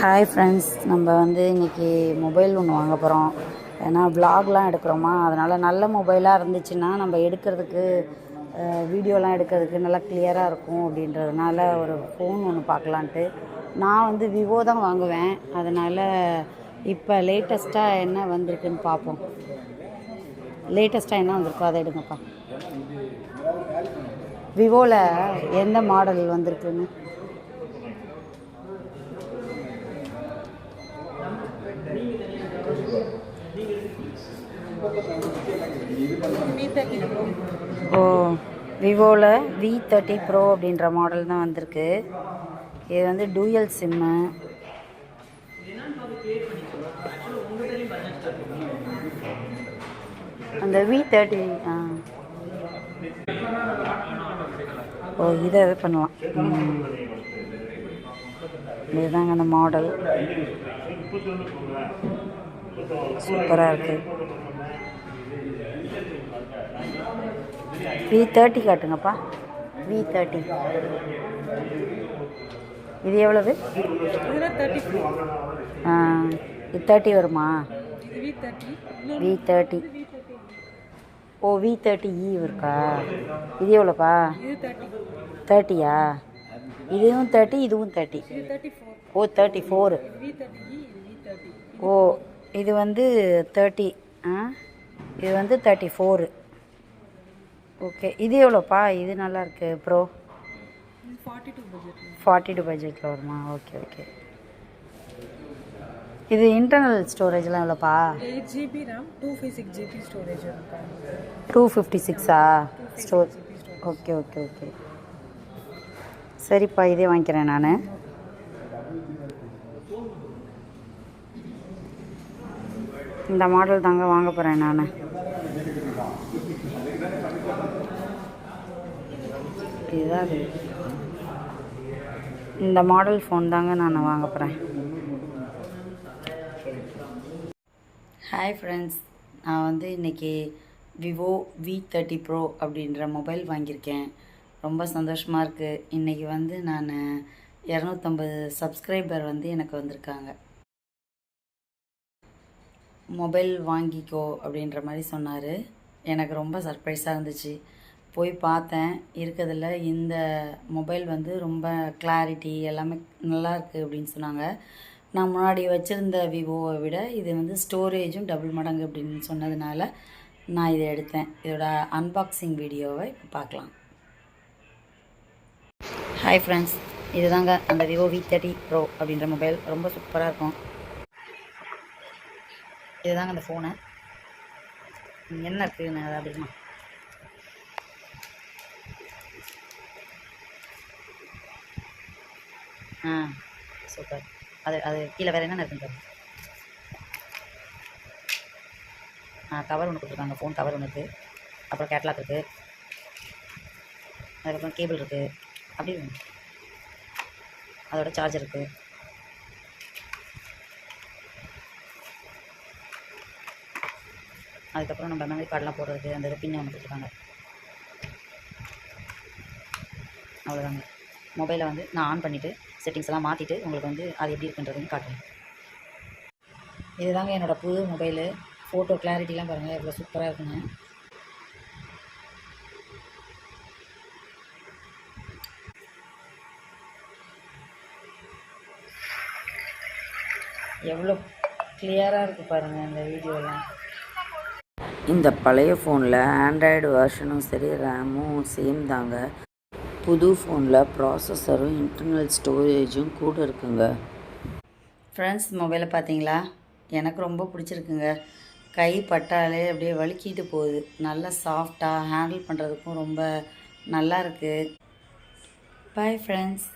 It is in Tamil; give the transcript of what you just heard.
ஹாய் ஃப்ரெண்ட்ஸ் நம்ம வந்து இன்றைக்கி மொபைல் ஒன்று வாங்க போகிறோம் ஏன்னா ப்ளாக்லாம் எடுக்கிறோமா? அதனால் நல்ல மொபைலாக இருந்துச்சுன்னா நம்ம எடுக்கிறதுக்கு வீடியோலாம் எடுக்கிறதுக்கு நல்லா கிளியராக இருக்கும் அப்படின்றதுனால ஒரு ஃபோன் ஒன்று பார்க்கலான்ட்டு. நான் வந்து விவோ தான் வாங்குவேன். அதனால் இப்போ லேட்டஸ்ட்டாக என்ன வந்திருக்குன்னு பார்ப்போம். லேட்டஸ்ட்டாக என்ன வந்திருக்கோ அதை எடுங்கப்பா. விவோவில் எந்த மாடல் வந்திருக்குன்னு? ஓ விவோவில் வி தேர்ட்டி ப்ரோ அப்படின்ற மாடல் தான் வந்திருக்கு. இது வந்து டூயல் சிம்மு அந்த வி தேர்ட்டி ஆ. ஓ இதை இது பண்ணலாம். இதுதாங்க அந்த மாடல் சூப்பராக இருக்குது வி தேர்ட்டி காட்டுங்கப்பா. வி தேர்ட்டி இது எவ்வளவு? தேர்ட்டி இது தேர்ட்டி வருமா? வி தேர்ட்டி ஓ வி தேர்ட்டி இ இருக்கா? இது எவ்வளோப்பா? தேர்ட்டியா இதுவும் தேர்ட்டி இதுவும் தேர்ட்டி ஓ தேர்ட்டி ஃபோரு ஓ இது வந்து தேர்ட்டி ஆ? இது வந்து தேர்ட்டி ஃபோரு ஓகே இது எவ்வளோப்பா? இது நல்லா இருக்கு bro forty two budget forty two பட்ஜெட்டில் வருமா ஓகே ஓகே இது இன்டர்னல் ஸ்டோரேஜ்லாம் எவ்வளோப்பா eight GB RAM two five six GB storage two fifty சிக்ஸா ஸ்டோர் ஓகே ஓகே ஓகே சரிப்பா இதே வாங்கிக்கிறேன் நான். இந்த மாடல் தாங்க வாங்க போகிறேன் நான். இதுதான் இந்த மாடல் ஃபோன் தாங்க நான் வாங்க போகிறேன் ஹாய் ஃப்ரெண்ட்ஸ் நான் வந்து இன்றைக்கி விவோ வி தேர்ட்டி ப்ரோ அப்படின்ற மொபைல் வாங்கியிருக்கேன். ரொம்ப சந்தோஷமாக இருக்குது இன்றைக்கி வந்து நான் இரநூத்தம்பது சப்ஸ்கிரைபர் வந்து எனக்கு வந்திருக்காங்க. மொபைல் வாங்கிக்கோ அப்படின்ற மாதிரி சொன்னார். எனக்கு ரொம்ப சர்ப்ரைஸாக இருந்துச்சு. போய் பார்த்தேன். இருக்கிறதுல இந்த மொபைல் வந்து ரொம்ப கிளாரிட்டி எல்லாமே நல்லா இருக்குது அப்படின்னு சொன்னாங்க. நான் முன்னாடி வச்சுருந்த விவோவை விட இது வந்து ஸ்டோரேஜும் டபுள் மடங்கு அப்படின்னு சொன்னதுனால நான் இதை எடுத்தேன். இதோட அன்பாக்சிங் வீடியோவை இப்போ பார்க்கலாம். ஹாய் ஃப்ரெண்ட்ஸ் இதுதாங்க அந்த விவோ வி தேர்ட்டி ப்ரோ அப்படின்ற மொபைல். ரொம்ப சூப்பராக இருக்கும். இதுதாங்க அந்த ஃபோனு என்ன இருக்குன்னு அது அப்படிமா ஆ சூப்பர் அது அது கீழே வேறு என்னென்ன இருக்குங்க ஆ கவர் ஒன்று கொடுத்துருக்காங்க. ஃபோன் கவர் ஒன்று இருக்குது அப்புறம் கேட்லாக் இருக்குது அதுக்கப்புறம் கேபிள் இருக்குது அப்படி அதோட சார்ஜர் இருக்குது அதுக்கப்புறம் நம்ம மாதிரி கடலை போடுறது அந்த இது பின்ன ஒன்று அவ்வளோதாங்க மொபைலை வந்து நான் ஆன் பண்ணிவிட்டு செட்டிங்ஸ் எல்லாம் மாற்றிட்டு உங்களுக்கு வந்து அது எப்படி இருக்குன்றதுன்னு காட்டுறேன். இதுதாங்க என்னோடய புது மொபைலு ஃபோட்டோ கிளாரிட்டிலாம் பாருங்கள் எவ்வளோ சூப்பராக இருக்குங்க. எவ்வளோ கிளியராக இருக்குது பாருங்கள் இந்த வீடியோலாம் இந்த பழைய ஃபோனில் ஆண்ட்ராய்டு வெர்ஷனும் சரி ரேமும் சேம் தாங்க. புது ஃபோனில் ப்ராசஸரும் இன்டர்னல் ஸ்டோரேஜும் கூட இருக்குங்க. ஃப்ரெண்ட்ஸ் மொபைலை பார்த்தீங்களா எனக்கு ரொம்ப பிடிச்சிருக்குங்க. கை பட்டாலே அப்படியே வலிக்கிட்டு போகுது. நல்லா சாஃப்டாக ஹேண்டில் பண்ணுறதுக்கும் ரொம்ப நல்லா இருக்குது பாய் ஃப்ரெண்ட்ஸ்